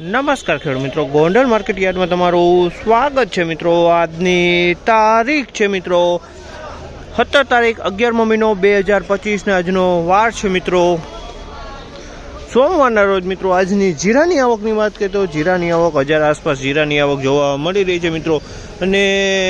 નમસ્કાર ખેડૂત મિત્રો. ગોંડલ માર્કેટ યાર્ડમાં તમારું સ્વાગત છે મિત્રો. આજની તારીખ છે મિત્રો સત્તર તારીખ અગિયારમો મહિનો બે હજાર પચીસના આજનો વાર છે મિત્રો. સોમવારના રોજ મિત્રો આજની જીરાની આવકની વાત કરીએ તો જીરાની આવક હજાર આસપાસ જીરાની આવક જોવા મળી રહી છે મિત્રો. અને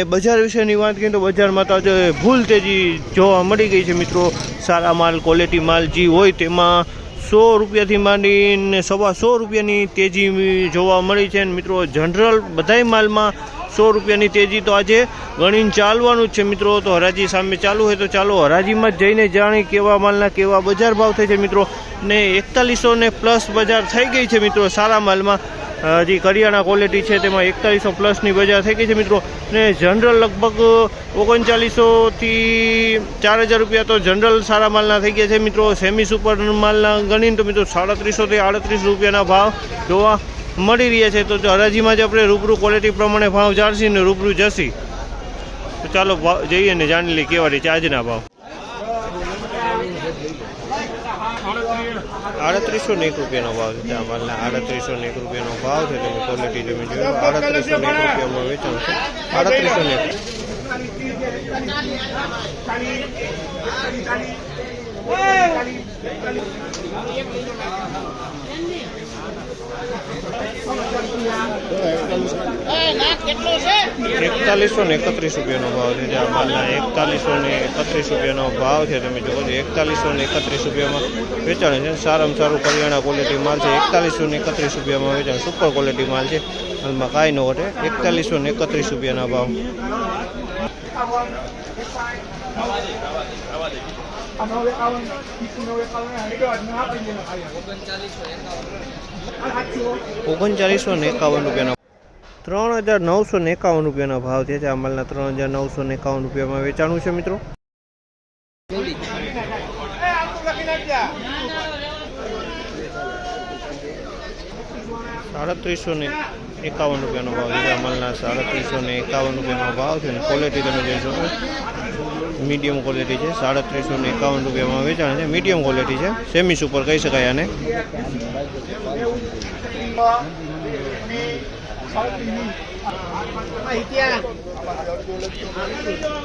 બજાર વિશેની વાત કરીએ તો બજારમાં તો આજે ભૂલ તેજી જોવા મળી ગઈ છે મિત્રો. સારા માલ ક્વોલિટી માલ જે હોય તેમાં સો રૂપિયાથી માંડીને સવા સો રૂપિયાની તેજી જોવા મળી છે. મિત્રો, જનરલ બધાય માલમાં સો રૂપિયાની તેજી તો આજે ગણીને ચાલવાનું જ છે મિત્રો. તો હરાજી સામે ચાલુ હોય તો ચાલો હરાજીમાં જ જઈને જાણી કેવા માલના કેવા બજાર ભાવ થાય છે મિત્રો. ને એકતાલીસો ને પ્લસ બજાર થઈ ગઈ છે મિત્રો સારા માલમાં. હજી કરિયાણા ક્વોલિટી છે, તેમાં એકતાલીસો પ્લસની બજાર થઈ ગઈ છે મિત્રો. ને જનરલ લગભગ ઓગણચાલીસોથી ચાર હજાર રૂપિયા તો જનરલ સારા માલના થઈ ગયા છે મિત્રો. સેમી સુપર માલના ગણીને તો મિત્રો સાડત્રીસોથી આડત્રીસ રૂપિયાના ભાવ જોવા મળી રહ્યા છે. તો હરાજીમાં જ આપણે રૂબરૂ ક્વોલિટી પ્રમાણે ભાવ જાણશી ને રૂબરૂ જશી. તો ચાલો જઈએ ને જાણી લઈએ કેવા રીતે આજના ભાવ. આડત્રીસો નેક રૂપિયાનો ભાવ છે આ માલના આડત્રીસો નેક રૂપિયાનો ભાવ છે તમે ક્વોલિટી તમે જોયો આડત્રીસો નેક રૂપિયામાં વેચાણ છે આડત્રીસો ને એક એકતાલીસો ને એકત્રીસ રૂપિયાનો ભાવ છે, જે આ માલના એકતાલીસો ને એકત્રીસ રૂપિયાનો ભાવ છે, તમે જુઓ છો, એકતાલીસો ને એકત્રીસ રૂપિયામાં વેચાણ છે. સારામાં સારું કરિયાણા ક્વોલિટી માલ છે, એકતાલીસો ને એકત્રીસ રૂપિયામાં વેચાણ સુપર ક્વોલિટી માલ છે. હાલમાં કાંઈ ન ઘટે, એકતાલીસો ને એકત્રીસ રૂપિયાના ભાવ. ઓગણચાલીસો ને એકાવન રૂપિયાનો ત્રણ હજાર નવસો ને એકાવન રૂપિયાના ભાવ છે. આ માલના ત્રણ હજાર નવસો ને એકાવન રૂપિયામાં વેચાણું છે મિત્રો. સાડત્રીસો ને એકાવન રૂપિયાનો ભાવ છે. અમલના માલના સાડત્રીસો ને એકાવન રૂપિયાનો ભાવ છે. અને ક્વોલિટી તમે જોઈ મીડિયમ ક્વોલિટી છે. સાડત્રીસો ને એકાવન રૂપિયામાં વેચાણ છે. મીડિયમ ક્વોલિટી છે. સેમી સુપર કહી શકાય આને.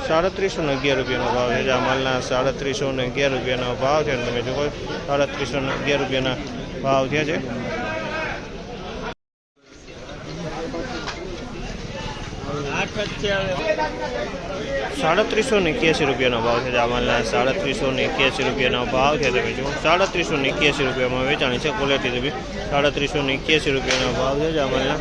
સાડત્રીસો ને અગિયાર રૂપિયાનો ભાવ છે. આ માલના સાડત્રીસો ને અગિયાર રૂપિયાનો ભાવ છે. તમે જુઓ સાડત્રીસો ને અગિયાર રૂપિયાના ભાવ થયા છે. સાડત્રીસો ને એક્યાસી રૂપિયાનો ભાવ છે. આ માલના સાડત્રીસો ને એક્યાસી રૂપિયાનો ભાવ છે. તમે જુઓ સાડત્રીસો ને એક્યાસી રૂપિયામાં વેચાણી છે. ક્વોલિટી તમે સાડત્રીસો ને એક્યાસી રૂપિયાનો ભાવ છે. આ માલના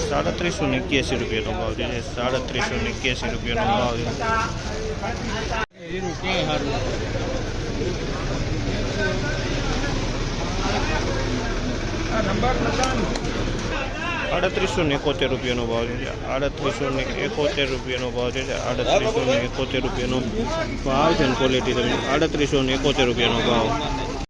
સાડત્રીસો ને એક્યાસી રૂપિયાનો ભાવ છે સાડત્રીસો ને એક્યાસી રૂપિયાનો ભાવ છે. આડત્રીસો ને એકોતેર રૂપિયાનો ભાવ છે. આડત્રીસો ને એકોતેર રૂપિયાનો ભાવ છે આડત્રીસો ને એકોતેર રૂપિયાનો ભાવ છે ને ક્વોલિટી તમે આડત્રીસો ને એકોતેર રૂપિયાનો ભાવ.